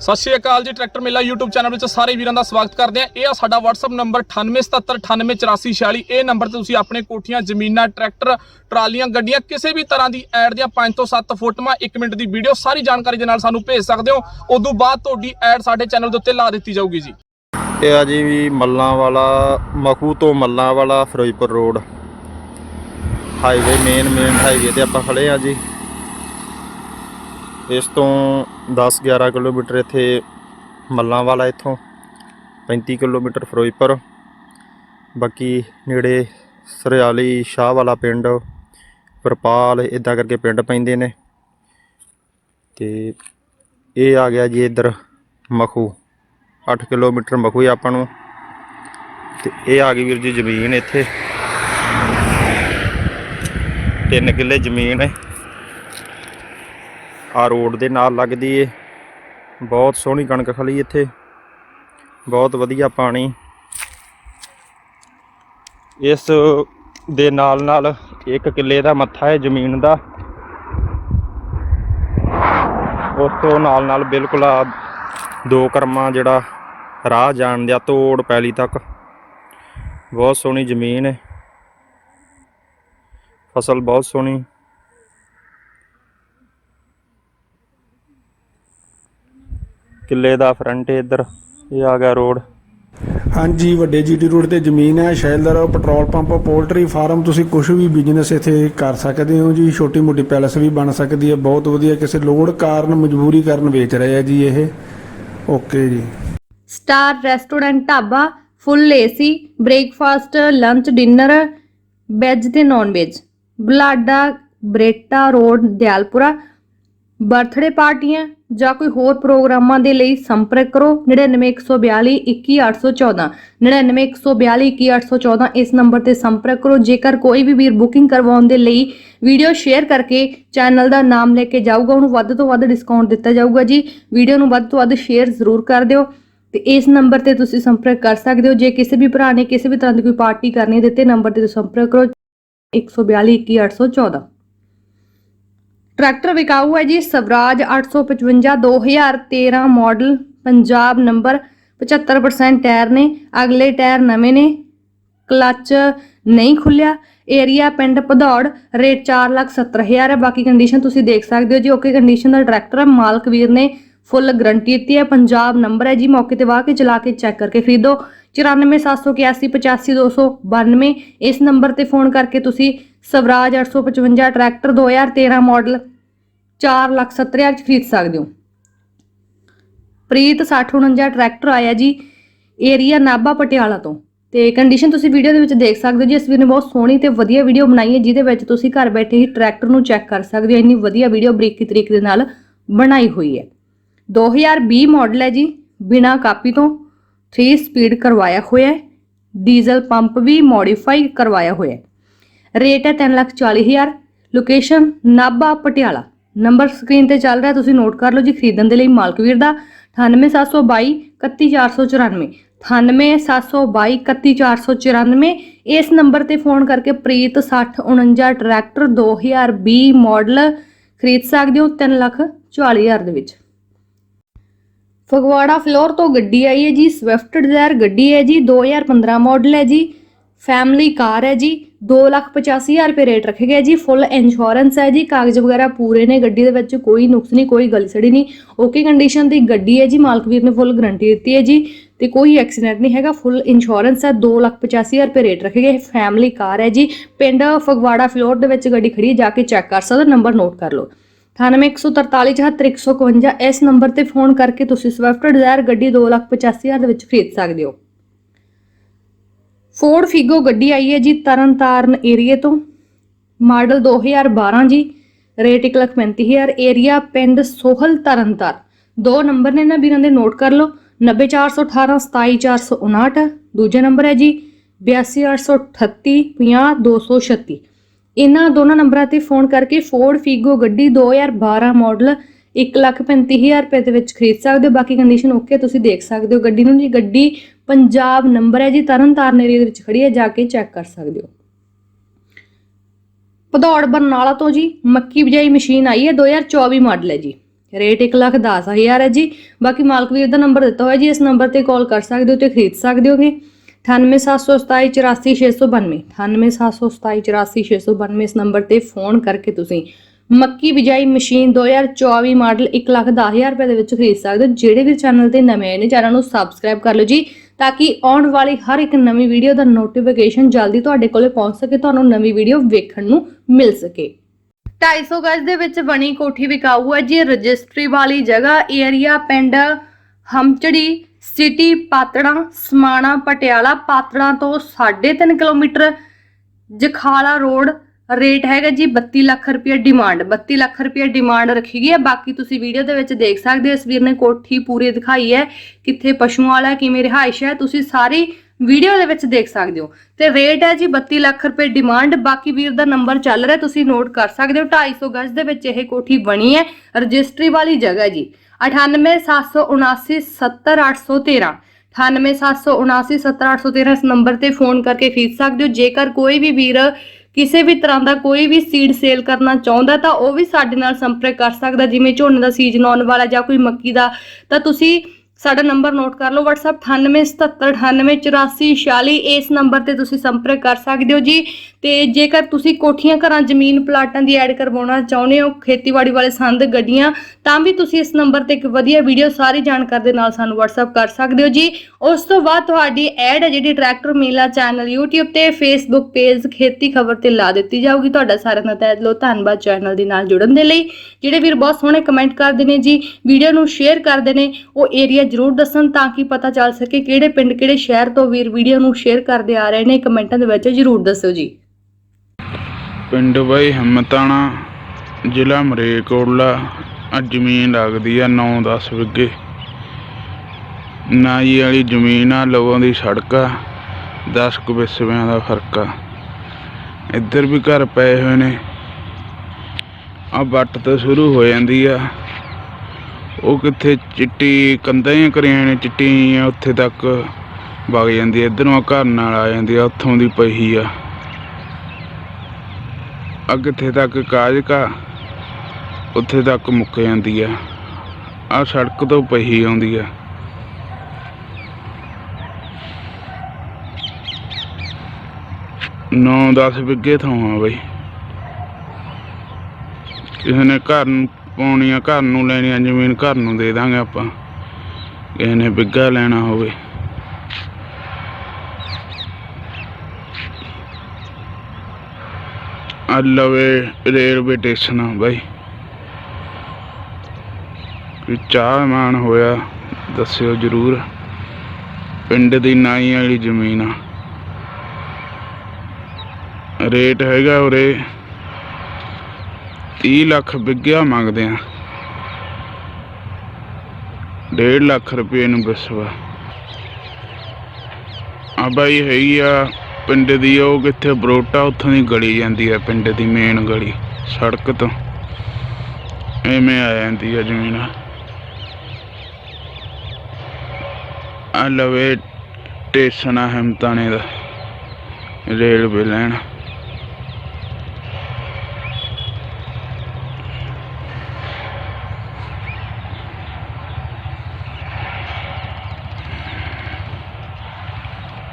ਸਤਿ ਸ਼੍ਰੀ ਅਕਾਲ ਜੀ, ਟਰੈਕਟਰ ਮੇਲਾ YouTube ਚੈਨਲ ਵਿੱਚ ਸਾਰੇ ਵੀਰਾਂ ਦਾ ਸਵਾਗਤ ਕਰਦੇ ਆ ਇਹ ਆ ਸਾਡਾ WhatsApp ਨੰਬਰ 9877988446 ਇਹ ਨੰਬਰ ਤੇ ਤੁਸੀਂ ਆਪਣੇ ਕੋਠੀਆਂ, ਜ਼ਮੀਨਾਂ, ਟਰੈਕਟਰ, ਟਰਾਲੀਆਂ, ਗੱਡੀਆਂ ਕਿਸੇ ਵੀ ਤਰ੍ਹਾਂ ਦੀ ਐਡ ਦੀਆਂ 5 ਤੋਂ 7 ਫੋਟੋਆਂ 1 ਮਿੰਟ ਦੀ ਵੀਡੀਓ ਸਾਰੀ ਜਾਣਕਾਰੀ ਦੇ ਨਾਲ ਸਾਨੂੰ ਭੇਜ ਸਕਦੇ ਹੋ। ਉਦੋਂ ਬਾਅਦ ਤੁਹਾਡੀ ਐਡ ਸਾਡੇ ਚੈਨਲ ਦੇ ਉੱਤੇ ਲਾ ਦਿੱਤੀ ਜਾਊਗੀ ਜੀ। ਇਹ ਆ ਜੀ ਵੀ ਮੱਲਾਂ ਵਾਲਾ ਮਖੂ ਤੋਂ Mallan Wala Ferozepur road. Highway main main highway ਤੇ ਆਪਾਂ ਖੜੇ ਆ ਜੀ। ਇਸ ਤੋਂ 10-11 ਕਿਲੋਮੀਟਰ ਇੱਥੇ ਮੱਲਾਂ ਵਾਲਾ ਇੱਥੋਂ 35 ਕਿਲੋਮੀਟਰ ਫਿਰੋਜ਼ਪੁਰ, ਬਾਕੀ ਨੇੜੇ ਸਰਿਆਲੀ ਸ਼ਾਹ ਵਾਲਾ ਪਿੰਡ, ਵਰਪਾਲ ਇਦਾਂ ਕਰਕੇ ਪਿੰਡ ਪੈਂਦੇ ਨੇ। ਤੇ ਇਹ ਆ ਗਿਆ ਜੀ ਇੱਧਰ ਮਖੂ 8 ਕਿਲੋਮੀਟਰ ਮਖੂ ਹੈ ਆਪਾਂ ਨੂੰ। ਤੇ ਇਹ ਆ ਗਈ ਵੀਰ ਜੀ ਜ਼ਮੀਨ ਇੱਥੇ। 3 ਕਿੱਲੇ ਜ਼ਮੀਨ ਹੈ। ਆ ਰੋਡ ਦੇ ਨਾਲ ਲੱਗਦੀ ਏ। ਬਹੁਤ ਸੋਹਣੀ ਕਣਕ ਖਲੀ ਇੱਥੇ। ਬਹੁਤ ਵਧੀਆ ਪਾਣੀ। ਇਸ ਦੇ ਨਾਲ ਨਾਲ ਇੱਕ ਕਿੱਲੇ ਦਾ ਮੱਥਾ ਹੈ ਜ਼ਮੀਨ ਦਾ। ਉਸ ਤੋਂ ਨਾਲ ਨਾਲ ਬਿਲਕੁਲ ਆ ਦੋ ਕਰਮਾਂ ਜਿਹੜਾ ਰਾਹ ਜਾਣ ਦਿਆ ਤੋੜ ਪੈਲੀ ਤੱਕ। ਬਹੁਤ ਸੋਹਣੀ ਜ਼ਮੀਨ ਹੈ ਫਸਲ ਬਹੁਤ ਸੋਹਣੀ। ਕਿੱਲੇ ਦਾ ਫਰੰਟ ਇੱਧਰ ਇਹ ਆ ਗਿਆ ਰੋਡ ਹਾਂਜੀ ਵੱਡੇ ਜੀਟੀ ਰੋਡ ਤੇ ਜ਼ਮੀਨ ਹੈ sheller petrol pump poultry farm ਤੁਸੀਂ ਕੁਝ ਵੀ ਬਿਜ਼ਨਸ ਇੱਥੇ ਕਰ ਸਕਦੇ ਹੋ ਜੀ ਛੋਟੀ ਮੋਟੀ ਪੈਲਸ ਵੀ ਬਣ ਸਕਦੀ ਹੈ ਬਹੁਤ ਵਧੀਆ ਕਿਸੇ ਲੋੜ ਕਾਰਨ ਮਜਬੂਰੀ ਕਾਰਨ ਵੇਚ ਰਹੇ ਆ ਜੀ ਇਹ। ਓਕੇ ਜੀ। Star restaurant dhaba full AC breakfast lunch dinner veg ਤੇ non veg Balada Bareta road Dayalpura. Birthday ਪਾਰਟੀਆਂ ਜਾਂ ਕੋਈ ਹੋਰ ਪ੍ਰੋਗਰਾਮਾਂ ਦੇ ਲਈ ਸੰਪਰਕ ਕਰੋ। 99142 21814 99142 21814 ਇਸ ਨੰਬਰ ਤੇ ਸੰਪਰਕ ਕਰੋ। ਜੇਕਰ ਕੋਈ ਵੀ ਵੀਰ ਬੁਕਿੰਗ ਕਰਵਾਉਣ ਦੇ ਲਈ ਵੀਡੀਓ ਸ਼ੇਅਰ ਕਰਕੇ ਚੈਨਲ ਦਾ ਨਾਮ ਲੈ ਕੇ ਜਾਊਗਾ, ਉਹਨੂੰ ਵੱਧ ਤੋਂ ਵੱਧ ਡਿਸਕਾਊਂਟ ਦਿੱਤਾ ਜਾਊਗਾ ਜੀ। ਵੀਡੀਓ ਨੂੰ ਵੱਧ ਤੋਂ ਵੱਧ ਸ਼ੇਅਰ ਜ਼ਰੂਰ ਕਰ ਦਿਓ ਤੇ ਇਸ ਨੰਬਰ ਤੇ ਤੁਸੀਂ ਸੰਪਰਕ ਕਰ ਸਕਦੇ ਹੋ। ਜੇ ਕਿਸੇ ਵੀ ਭਰਾ ਨੇ ਕਿਸੇ ਵੀ ਤਰ੍ਹਾਂ ਦੀ ਕੋਈ ਪਾਰਟੀ ਕਰਨੀ ਹੈ ਦਿੱਤੇ ਨੰਬਰ ਤੇ ਤੁਸੀਂ ਸੰਪਰਕ ਕਰੋ। 142 21814 ਟਰੈਕਟਰ ਵਿਕਾਊ ਹੈ ਜੀ, Swaraj 855 2013 model, Punjab number 75% tyre ਨੇ, ਅਗਲੇ ਟਾਇਰ ਨਵੇਂ ਨੇ, ਕਲਚ ਨਹੀਂ ਖੁੱਲਿਆ ਏਰੀਆ ਪਿੰਡ ਭਦੌੜ, ਰੇਟ 470000 ਹੈ, ਬਾਕੀ ਕੰਡੀਸ਼ਨ ਤੁਸੀਂ ਦੇਖ ਸਕਦੇ ਹੋ ਜੀ ਓਕੇ ਕੰਡੀਸ਼ਨ ਦਾ ਟਰੈਕਟਰ ਹੈ, ਮਾਲਕ ਵੀਰ ਨੇ ਫੁੱਲ ਗਰੰਟੀ ਦਿੱਤੀ ਹੈ, ਪੰਜਾਬ ਨੰਬਰ ਹੈ ਜੀ, ਮੌਕੇ ਤੇ ਵਾਹ ਕੇ ਚਲਾ ਕੇ ਚੈੱਕ ਕਰਕੇ ਖਰੀਦੋ 9471885292 ਇਸ ਨੰਬਰ ਤੇ ਫੋਨ ਕਰਕੇ ਤੁਸੀਂ ਸਵਰਾਜ 855 ਟਰੈਕਟਰ 2013 ਮਾਡਲ 470000 ਚ ਖਰੀਦ ਸਕਦੇ ਹੋ। ਪ੍ਰੀਤ 6049 ਟਰੈਕਟਰ ਆਇਆ ਜੀ ਏਰੀਆ ਨਾਭਾ ਪਟਿਆਲਾ ਤੋਂ। ਤੇ ਕੰਡੀਸ਼ਨ ਤੁਸੀਂ ਵੀਡੀਓ ਦੇ ਵਿੱਚ ਦੇਖ ਸਕਦੇ ਹੋ ਜੀ। ਇਸ ਵੀਰ ਨੇ ਬਹੁਤ ਸੋਹਣੀ ਤੇ ਵਧੀਆ ਵੀਡੀਓ ਬਣਾਈ ਹੈ, ਜਿਹਦੇ ਵਿੱਚ ਤੁਸੀਂ ਘਰ ਬੈਠੇ ਹੀ ਟਰੈਕਟਰ ਨੂੰ ਚੈੱਕ ਕਰ ਸਕਦੇ ਹੋ। ਇੰਨੀ ਵਧੀਆ ਵੀਡੀਓ ਬਰੀਕੀ ਤਰੀਕੇ ਦੇ ਨਾਲ ਬਣਾਈ ਹੋਈ ਹੈ। 2020 ਮਾਡਲ ਹੈ ਜੀ, ਬਿਨਾ ਕਾਪੀ ਤੋਂ 3 ਸਪੀਡ ਕਰਵਾਇਆ ਹੋਇਆ ਹੈ। ਡੀਜ਼ਲ ਪੰਪ ਵੀ ਮੋਡੀਫਾਈ ਕਰਵਾਇਆ ਹੋਇਆ ਹੈ। ਰੇਟ ਹੈ 340000 location Nabha, Patiala. Number screen ਤੇ ਚੱਲ ਰਿਹਾ, ਤੁਸੀਂ ਨੋਟ ਕਰ ਲਓ ਜੀ, ਖਰੀਦਣ ਦੇ ਲਈ ਮਾਲਕ ਵੀਰ ਦਾ। 98722 31494 98722 31494 ਇਸ ਨੰਬਰ ਤੇ ਫੋਨ ਕਰਕੇ ਪ੍ਰੀਤ 6049 ਟਰੈਕਟਰ 2020 ਮਾਡਲ ਖਰੀਦ ਸਕਦੇ ਹੋ 3 ਲੱਖ 40 ਹਜ਼ਾਰ ਦੇ ਵਿੱਚ। ਫਗਵਾੜਾ ਫਲੋਰ ਤੋਂ ਗੱਡੀ ਆਈ ਹੈ ਜੀ ਸਵਿਫਟ ਡਿਜ਼ਾਇਰ ਗੱਡੀ ਹੈ ਜੀ 2015 ਮਾਡਲ ਹੈ ਜੀ। ਫੈਮਿਲੀ ਕਾਰ ਹੈ ਜੀ 285000 ਰੁਪਏ ਰੇਟ ਰੱਖੇ ਗਏ ਜੀ ਫੁੱਲ ਇੰਸ਼ੋਰੈਂਸ ਹੈ ਜੀ, ਕਾਗਜ਼ ਵਗੈਰਾ ਪੂਰੇ ਨੇ, ਗੱਡੀ ਦੇ ਵਿੱਚ ਕੋਈ ਨੁਕਸ ਨਹੀਂ, ਕੋਈ ਗਲੀ ਸੜੀ ਨਹੀਂ ਓਕੇ ਕੰਡੀਸ਼ਨ ਦੀ ਗੱਡੀ ਹੈ ਜੀ, ਮਾਲਕ ਵੀਰ ਨੇ ਫੁੱਲ ਗਾਰੰਟੀ ਦਿੱਤੀ ਹੈ ਜੀ, ਤੇ ਕੋਈ ਐਕਸੀਡੈਂਟ ਨਹੀਂ ਹੈਗਾ ਫੁੱਲ ਇੰਸ਼ੋਰੈਂਸ ਹੈ 285000 ਰੁਪਏ ਰੇਟ ਰੱਖੇ ਗਏ ਫੈਮਿਲੀ ਕਾਰ ਹੈ ਜੀ, ਪਿੰਡ ਫਗਵਾੜਾ ਫਲੋਰ ਦੇ ਵਿੱਚ ਗੱਡੀ ਖੜੀ ਜਾ ਕੇ ਚੈੱਕ ਕਰ ਸਕਦੇ ਨੰਬਰ ਨੋਟ ਕਰ ਲਓ। 9814474151 ਇਸ ਨੰਬਰ ਤੇ ਫੋਨ ਕਰਕੇ ਤੁਸੀਂ ਸਵਿਫਟ ਡਿਜ਼ਾਇਰ ਗੱਡੀ 285000 ਦੇ ਵਿੱਚ ਖਰੀਦ ਸਕਦੇ ਹੋ। ਫੋਰਡ ਫਿਗੋ ਗੱਡੀ ਆਈ ਹੈ ਜੀ ਤਰਨਤਾਰਨ ਏਰੀਏ ਤੋਂ। ਮਾਡਲ 2012 ਜੀ ਰੇਟ 135000 ਏਰੀਆ ਪਿੰਡ ਸੋਹਲ ਤਰਨਤਾਰ ਦੋ ਨੰਬਰ ਨੇ ਨਾ ਵੀਰਾਂ ਦੇ ਨੋਟ ਕਰ ਲਓ। 90418 27459 ਦੂਜਾ ਨੰਬਰ ਹੈ ਜੀ 82838 50236 ਇਹਨਾਂ ਦੋਨਾਂ ਨੰਬਰਾਂ ਤੇ ਫੋਨ ਕਰਕੇ ਫੋਰਡ ਫਿਗੋ ਗੱਡੀ 2012 ਮਾਡਲ 135000 ਰੁਪਏ ਦੇ ਵਿੱਚ ਖਰੀਦ ਸਕਦੇ ਹੋ। ਬਾਕੀ ਕੰਡੀਸ਼ਨ ਓਕੇ ਤੁਸੀਂ ਦੇਖ ਸਕਦੇ ਹੋ ਗੱਡੀ ਨੂੰ ਜੀ। ਗੱਡੀ ਪੰਜਾਬ ਨੰਬਰ ਹੈ ਜੀ ਤਰਨਤਾਰਨ ਏਰੀਆ ਦੇ ਵਿੱਚ ਖੜੀ ਹੈ, ਜਾ ਕੇ ਚੈੱਕ ਕਰ ਸਕਦੇ ਹੋ। ਭਦੌੜ ਬਰਨਾਲਾ ਤੋਂ ਜੀ, ਮੱਕੀ ਬਿਜਾਈ ਮਸ਼ੀਨ ਆਈ ਹੈ 2024 ਮਾਡਲ ਹੈ ਜੀ। ਰੇਟ 1 ਲੱਖ ਦਸ ਹਜ਼ਾਰ ਹੈ ਜੀ। ਬਾਕੀ ਮਾਲਕ ਵੀਰ ਦਾ ਨੰਬਰ ਦਿੱਤਾ ਹੋਇਆ ਜੀ, ਇਸ ਨੰਬਰ ਤੇ ਕਾਲ ਕਰ ਸਕਦੇ ਹੋ ਤੇ ਖਰੀਦ ਸਕਦੇ ਹੋਗੇ। 9877284692 9877284692 ਇਸ ਨੰਬਰ ਤੇ ਫੋਨ ਕਰਕੇ ਤੁਸੀਂ ਮੱਕੀ ਬਿਜਾਈ ਮਸ਼ੀਨ 2024 ਮਾਡਲ 1 ਲੱਖ ਦਸ ਹਜ਼ਾਰ ਰੁਪਏ ਦੇ ਵਿੱਚ ਖਰੀਦ ਸਕਦੇ ਹੋ। ਜਿਹੜੇ ਵੀ ਚੈਨਲ ਤੇ ਨਵੇਂ ਆਏ ਨੇ ਚੈਨਲ ਨੂੰ ਸਬਸਕ੍ਰਾਈਬ ਕਰ ਲਓ ਜੀ। ਤਾਂ ਕਿ ਆਉਣ ਵਾਲੀ ਹਰ ਇੱਕ ਨਵੀਂ ਵੀਡੀਓ ਦਾ ਨੋਟੀਫਿਕੇਸ਼ਨ ਜਲਦੀ ਤੁਹਾਡੇ ਕੋਲੇ ਪਹੁੰਚ ਸਕੇ, ਤੁਹਾਨੂੰ ਨਵੀਂ ਵੀਡੀਓ ਵੇਖਣ ਨੂੰ ਮਿਲ ਸਕੇ। 250 ਗਜ਼ ਦੇ ਵਿੱਚ ਬਣੀ ਕੋਠੀ ਵਿਕਾਊ ਹੈ ਜੀ ਰਜਿਸਟਰੀ ਵਾਲੀ ਜਗ੍ਹਾ ਏਰੀਆ ਪਿੰਡ ਹਮਚੜੀ ਸਿਟੀ ਪਾਤੜਾ, ਸਮਾਣਾ, ਪਟਿਆਲਾ, ਪਾਤੜਾ ਤੋਂ 3.5 ਕਿਲੋਮੀਟਰ ਜਖਾਲਾ ਰੋਡ ਰੇਟ ਹੈਗਾ ਜੀ 32 ਲੱਖ ਰੁਪਏ ਡਿਮਾਂਡ 32 ਲੱਖ ਰੁਪਏ ਡਿਮਾਂਡ ਰੱਖੀ ਗਈ ਹੈ। ਬਾਕੀ ਤੁਸੀਂ ਵੀਡੀਓ ਦੇ ਵਿੱਚ ਦੇਖ ਸਕਦੇ ਹੋ, ਇਸ ਵੀਰ ਨੇ ਕੋਠੀ ਪੂਰੀ ਦਿਖਾਈ ਹੈ, ਕਿੱਥੇ ਪਸ਼ੂਆਂ ਵਾਲਾ ਕਿਵੇਂ ਰਿਹਾਇਸ਼ ਹੈ, ਤੁਸੀਂ ਸਾਰੀ ਵੀਡੀਓ ਦੇ ਵਿੱਚ ਦੇਖ ਸਕਦੇ ਹੋ। ਤੇ ਰੇਟ ਹੈ ਜੀ 32 ਲੱਖ ਰੁਪਏ ਡਿਮਾਂਡ ਬਾਕੀ ਵੀਰ ਦਾ ਨੰਬਰ ਚੱਲ ਰਿਹਾ, ਤੁਸੀਂ ਨੋਟ ਕਰ ਸਕਦੇ ਹੋ 250 ਗਜ਼ ਦੇ ਵਿੱਚ ਇਹ ਕੋਠੀ ਬਣੀ ਹੈ, ਰਜਿਸਟਰੀ ਵਾਲੀ ਜਗ੍ਹਾ ਜੀ। 9877970813 9877970813 ਇਸ ਨੰਬਰ ਤੇ ਫੋਨ ਕਰਕੇ ਖਰੀਦ ਸਕਦੇ ਹੋ। ਜੇਕਰ ਕੋਈ ਵੀ ਵੀਰ ਕਿਸੇ ਵੀ ਤਰ੍ਹਾਂ ਦਾ ਕੋਈ ਵੀ ਸੀਡ ਸੇਲ ਕਰਨਾ ਚਾਹੁੰਦਾ ਤਾਂ ਉਹ ਵੀ ਸਾਡੇ ਨਾਲ ਸੰਪਰਕ ਕਰ ਸਕਦਾ, ਜਿਵੇਂ ਝੋਨੇ ਦਾ ਸੀਜ਼ਨ ਆਉਣ ਵਾਲਾ ਜਾਂ ਕੋਈ ਮੱਕੀ ਦਾ, ਤਾਂ ਤੁਸੀਂ ਸਾਡਾ ਨੰਬਰ ਨੋਟ ਕਰ ਲਓ, WhatsApp 9877988446 ਇਸ ਨੰਬਰ ਤੇ ਤੁਸੀਂ ਸੰਪਰਕ ਕਰ ਸਕਦੇ ਹੋ ਜੀ। ਤੇ ਜੇਕਰ ਤੁਸੀਂ ਕੋਠੀਆਂ ਘਰਾਂ, ਜ਼ਮੀਨ ਪਲਾਟਾਂ ਦੀ ਐਡ ਕਰਵਾਉਣਾ ਚਾਹੁੰਦੇ ਹੋ, ਖੇਤੀਬਾੜੀ ਵਾਲੇ ਸੰਦ, ਗੱਡੀਆਂ, ਤਾਂ ਵੀ ਤੁਸੀਂ ਇਸ ਨੰਬਰ ਤੇ ਇੱਕ ਵਧੀਆ ਵੀਡੀਓ ਸਾਰੀ ਜਾਣਕਾਰੀ ਦੇ ਨਾਲ ਸਾਨੂੰ WhatsApp ਕਰ ਸਕਦੇ ਹੋ ਜੀ। ਉਸ ਤੋਂ ਬਾਅਦ ਤੁਹਾਡੀ ਐਡ ਹੈ ਜਿਹੜੀ ਟਰੈਕਟਰ ਮੇਲਾ ਚੈਨਲ YouTube ਤੇ, Facebook ਪੇਜ, ਖੇਤੀ ਖਬਰ ਤੇ ਲਾ ਦਿੱਤੀ ਜਾਊਗੀ। ਤੁਹਾਡਾ ਸਾਰਿਆਂ ਦਾ ਤਹਿ ਦਿਲੋਂ ਧੰਨਵਾਦ ਚੈਨਲ ਦੇ ਨਾਲ ਜੁੜਨ ਦੇ ਲਈ। ਜਿਹੜੇ ਵੀਰ ਬਹੁਤ ਸੋਹਣੇ ਕਮੈਂਟ ਕਰਦੇ ਨੇ ਜੀ, ਵੀਡੀਓ ਨੂੰ ਸ਼ੇਅਰ ਕਰਦੇ ਨੇ, ਉਹ ਏਰੀਆ ਜਰੂਰ ਦੱਸਣ ਤਾਂ ਕਿ ਪਤਾ ਚੱਲ ਸਕੇ ਕਿਹੜੇ ਪਿੰਡ, ਕਿਹੜੇ ਸ਼ਹਿਰ ਤੋਂ ਵੀਰ ਵੀਡੀਓ ਨੂੰ ਸ਼ੇਅਰ ਕਰਦੇ ਆ ਰਹੇ ਨੇ। ਕਮੈਂਟਾਂ ਦੇ ਵਿੱਚ ਜਰੂਰ ਦੱਸੋ ਜੀ। ਪਿੰਡ ਬਾਈ ਹਿੰਮਤਾਣਾ, ਜ਼ਿਲ੍ਹਾ ਮਰੇਕੋਟਲਾ ਜ਼ਮੀਨ ਲੱਗਦੀ ਆ 9-10 ਵਿਗੇ ਨਾਈ ਵਾਲੀ ਜ਼ਮੀਨ ਆ ਲਵੋਂ ਦੀ ਸੜਕ ਆ 10 ਕੁ ਵਿਸਵਿਆਂ ਦਾ ਫ਼ਰਕ ਆ। ਇੱਧਰ ਵੀ ਘਰ ਪਏ ਹੋਏ ਨੇ। ਆ ਬੱਟ ਤੋਂ ਸ਼ੁਰੂ ਹੋ ਜਾਂਦੀ ਆ। ਉਹ ਕਿੱਥੇ ਚਿੱਟੀ ਕੰਧਾਂ ਹੀ ਕਰੀਆਂ ਨੇ ਚਿੱਟੀਆਂ ਉੱਥੇ ਤੱਕ ਵਗ ਜਾਂਦੀ ਆ। ਆ ਘਰ ਨਾਲ ਆ ਜਾਂਦੀ ਆ, ਉੱਥੋਂ ਦੀ ਪਹੀ ਆ। ਆ ਕਿੱਥੇ ਤੱਕ ਕਾਜਕਾ ਉੱਥੇ ਤੱਕ ਮੁੱਕ ਜਾਂਦੀ ਆ। ਆ ਸੜਕ ਤੋਂ ਪਹੀ ਆਉਂਦੀ ਆ। ਨੌ 10 ਵਿੱਗੇ ਥਾਂ ਆ ਬਈ। ਕਿਸੇ ਨੇ ਘਰ ਨੂੰ ਪਾਉਣੀ ਆ ਘਰ ਨੂੰ ਲੈਣੀ ਆ ਜ਼ਮੀਨ ਘਰ ਨੂੰ ਦੇ ਦਾਂਗੇ ਆਪਾਂ। ਕਿਸੇ ਨੇ ਬਿੱਗਾ ਲੈਣਾ ਹੋਵੇ। ਆ ਲਵੇ ਰੇਲਵੇ ਸਟੇਸ਼ਨ ਆ ਬਾਈ। ਕੋਈ ਚਾਹ ਮਾਨ ਹੋਇਆ, ਦੱਸਿਓ ਜਰੂਰ। ਪਿੰਡ ਦੀ ਨਾਈ ਵਾਲੀ ਜ਼ਮੀਨ ਆ। ਰੇਟ ਹੈਗਾ ਉਰੇ। 30 ਲੱਖ ਵਿੱਗਿਆ ਮੰਗਦੇ ਆ। 1.5 ਲੱਖ ਰੁਪਏ ਨੂੰ ਬਿਸਵਾ। ਆ ਬਾਈ ਹੈਗੀ ਆ, ਪਿੰਡ ਦੀ ਉਹ ਕਿੱਥੇ ਬਰੋਟਾ, ਉੱਥੋਂ ਦੀ ਗਲੀ ਜਾਂਦੀ ਆ, ਪਿੰਡ ਦੀ ਮੇਨ ਗਲੀ, ਸੜਕ ਤੋਂ। ਐਵੇਂ ਆ ਜਾਂਦੀ ਆ ਜ਼ਮੀਨ। ਆ ਲਵੇ ਟੇਸ਼ਨ ਆ ਹਿੰਮਤਾਣੇ ਦਾ, ਰੇਲਵੇ ਲੈਣ।